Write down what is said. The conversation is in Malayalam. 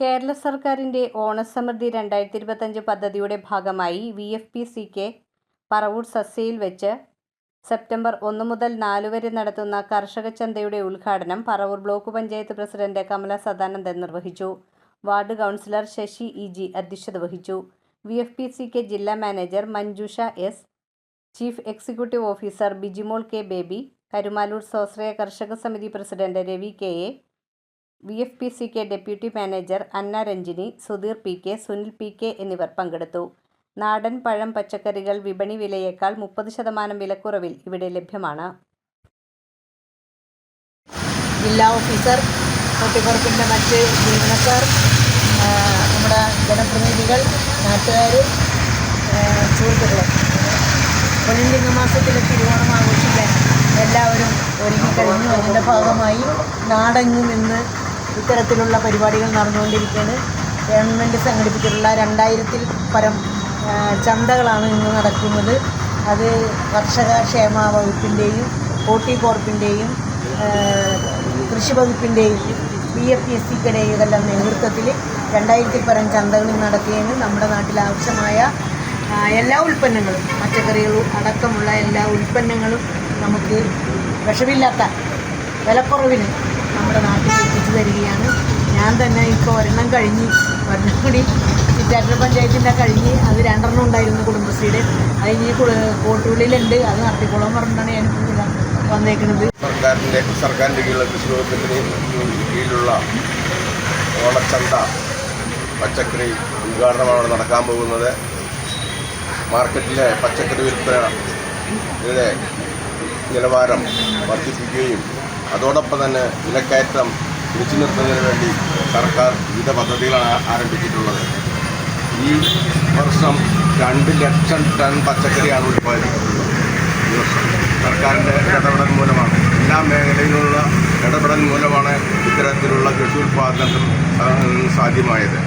കേരള സർക്കാരിന്റെ ഓണസമൃദ്ധി രണ്ടായിരത്തി ഇരുപത്തഞ്ച് പദ്ധതിയുടെ ഭാഗമായി V F P C K Paravur സസ്യയിൽ വെച്ച് സെപ്റ്റംബർ ഒന്ന് മുതൽ നാല് വരെ നടത്തുന്ന കർഷക ചന്തയുടെ ഉദ്ഘാടനം പറവൂർ ബ്ലോക്ക് പഞ്ചായത്ത് പ്രസിഡന്റ് കമല സദാനന്ദൻ നിർവഹിച്ചു. Ward councillor Sasi E G അധ്യക്ഷത വഹിച്ചു. V F P C K ജില്ലാ manager Manjusha S chief executive officer Bijimol K Baby Karumalur സ്വാശ്രയ കർഷക സമിതി president Ravi K A V F P C K deputy manager Anna Ranjini Sudheer P K Sunil P K എന്നിവർ പങ്കെടുത്തു. നാടൻ പഴം പച്ചക്കറികൾ വിപണി വിലയേക്കാൾ മുപ്പത് ശതമാനം വിലക്കുറവിൽ ഇവിടെ ലഭ്യമാണ്. ജില്ലാ ഓഫീസർ കൊട്ടിപ്പുറത്തിന്റെ മറ്റ് ജീവനക്കാർ നമ്മുടെ ജനപ്രതിനിധികൾ നാട്ടുകാർ സുഹൃത്തുക്കൾ പൊന്നിൻ മാസത്തിലെ തിരുവോണം ആഘോഷിക്കാൻ എല്ലാവരും ഒരുങ്ങിക്കഴിഞ്ഞു അതിന്റെ ഭാഗമായി നാടെങ്ങും ഇന്ന് ഇത്തരത്തിലുള്ള പരിപാടികൾ നടന്നുകൊണ്ടിരിക്കുകയാണ്. ഗവൺമെന്റ് സംഘടിപ്പിച്ചിട്ടുള്ള രണ്ടായിരത്തിൽ പരം ചന്തകളാണ് ഇന്ന് നടക്കുന്നത്. അത് കർഷക ക്ഷേമ വകുപ്പിന്റെയും ഹോർട്ടികോർപ്പിന്റെയും കൃഷി വകുപ്പിന്റെയും ബി എഫ് പി എസ് സിക്കിടയിലെല്ലാം നേതൃത്വത്തിൽ രണ്ടായിരത്തിൽ പരം ചന്തകളിൽ നടത്തിയതിന് നമ്മുടെ നാട്ടിൽ ആവശ്യമായ എല്ലാ ഉൽപ്പന്നങ്ങളും പച്ചക്കറികളും അടക്കമുള്ള എല്ലാ ഉൽപ്പന്നങ്ങളും നമുക്ക് വിഷമില്ലാത്ത വിലക്കുറവിന് നമ്മുടെ നാട്ടിൽ തരികയാണ്. ഞാൻ തന്നെ ഇപ്പോൾ ഒരെണ്ണം കഴിഞ്ഞ് ഒരെണ്ണം കൂടി ചിറ്റാറ്റ പഞ്ചായത്തിന്റെ കഴിഞ്ഞ് അത് രണ്ടെണ്ണം ഉണ്ടായിരുന്നു കുടുംബശ്രീയുടെ. അത് ഇനി കോട്ടുള്ളിലുണ്ട് അത് നടത്തിക്കോളാൻ പറഞ്ഞിട്ടാണ് ഞാൻ വന്നേക്കുന്നത് സർക്കാരിന്റെ സർക്കാരിന്റെ കീഴിലുള്ള കൃഷി വകുപ്പിന്റെ കീഴിലുള്ള ഓണച്ചന്ത പച്ചക്കറി ഉദ്ഘാടനമാണ് നടക്കാൻ പോകുന്നത്. മാർക്കറ്റിലെ പച്ചക്കറി വിൽപ്പന ഇതിലെ നിലവാരം വർദ്ധിപ്പിക്കുകയും അതോടൊപ്പം തന്നെ വിലക്കയറ്റം പിടിച്ചു നിർത്തുന്നതിന് വേണ്ടി സർക്കാർ വിവിധ പദ്ധതികളാണ് ആരംഭിച്ചിട്ടുള്ളത്. ഈ വർഷം രണ്ട് ലക്ഷം ടൺ പച്ചക്കറിയാണ് വർഷം സർക്കാരിന്റെ ഇടപെടൽ മൂലമാണ്. എല്ലാ മേഖലയിലുള്ള ഇടപെടൽ മൂലമാണ് ഇത്തരത്തിലുള്ള കൃഷി ഉൽപ്പാദനം സാധ്യമായത്.